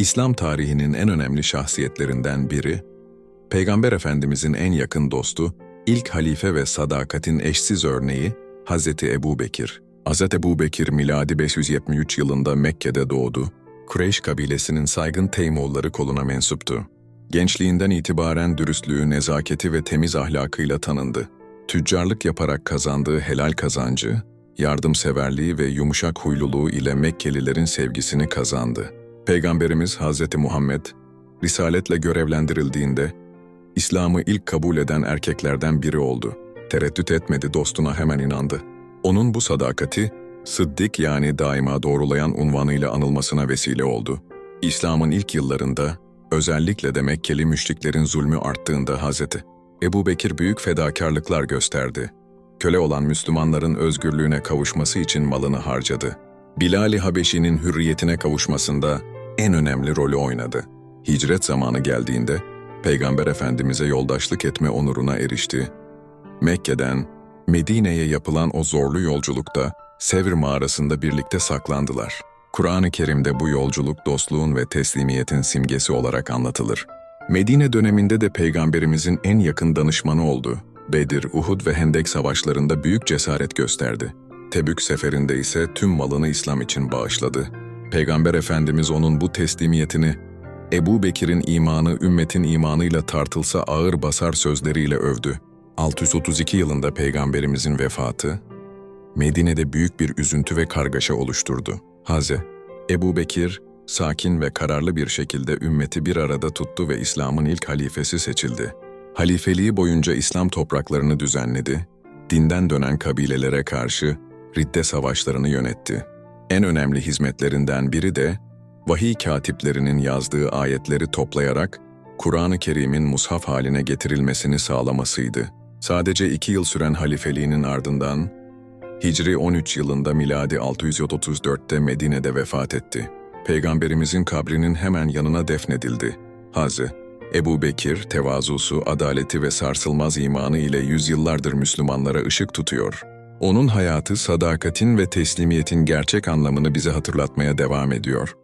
İslam tarihinin en önemli şahsiyetlerinden biri, Peygamber Efendimizin en yakın dostu, ilk halife ve sadakatin eşsiz örneği Hazreti Ebu Bekir. Hazreti Ebu Bekir miladi 573 yılında Mekke'de doğdu. Kureyş kabilesinin saygın Teymoğulları koluna mensuptu. Gençliğinden itibaren dürüstlüğü, nezaketi ve temiz ahlakıyla tanındı. Tüccarlık yaparak kazandığı helal kazancı, yardımseverliği ve yumuşak huyluluğu ile Mekkelilerin sevgisini kazandı. Peygamberimiz Hz. Muhammed, risaletle görevlendirildiğinde, İslam'ı ilk kabul eden erkeklerden biri oldu. Tereddüt etmedi, dostuna hemen inandı. Onun bu sadakati, Sıddık yani daima doğrulayan unvanıyla anılmasına vesile oldu. İslam'ın ilk yıllarında, özellikle de Mekkeli müşriklerin zulmü arttığında Hazreti Ebu Bekir büyük fedakarlıklar gösterdi. Köle olan Müslümanların özgürlüğüne kavuşması için malını harcadı. Bilal-i Habeşi'nin hürriyetine kavuşmasında en önemli rolü oynadı. Hicret zamanı geldiğinde Peygamber Efendimiz'e yoldaşlık etme onuruna erişti. Mekke'den Medine'ye yapılan o zorlu yolculukta Sevr mağarasında birlikte saklandılar. Kur'an-ı Kerim'de bu yolculuk dostluğun ve teslimiyetin simgesi olarak anlatılır. Medine döneminde de Peygamberimizin en yakın danışmanı oldu. Bedir, Uhud ve Hendek savaşlarında büyük cesaret gösterdi. Tebük seferinde ise tüm malını İslam için bağışladı. Peygamber Efendimiz onun bu teslimiyetini, Ebu Bekir'in imanı ümmetin imanıyla tartılsa ağır basar sözleriyle övdü. 632 yılında Peygamberimizin vefatı, Medine'de büyük bir üzüntü ve kargaşa oluşturdu. Haze, Ebu Bekir, sakin ve kararlı bir şekilde ümmeti bir arada tuttu ve İslam'ın ilk halifesi seçildi. Halifeliği boyunca İslam topraklarını düzenledi, dinden dönen kabilelere karşı ridde savaşlarını yönetti. En önemli hizmetlerinden biri de vahiy katiplerinin yazdığı ayetleri toplayarak Kur'an-ı Kerim'in mushaf haline getirilmesini sağlamasıydı. Sadece iki yıl süren halifeliğinin ardından Hicri 13 yılında miladi 634'te Medine'de vefat etti. Peygamberimizin kabrinin hemen yanına defnedildi. Hazı, Ebu Bekir, tevazusu, adaleti ve sarsılmaz imanı ile yüzyıllardır Müslümanlara ışık tutuyor. Onun hayatı sadakatin ve teslimiyetin gerçek anlamını bize hatırlatmaya devam ediyor.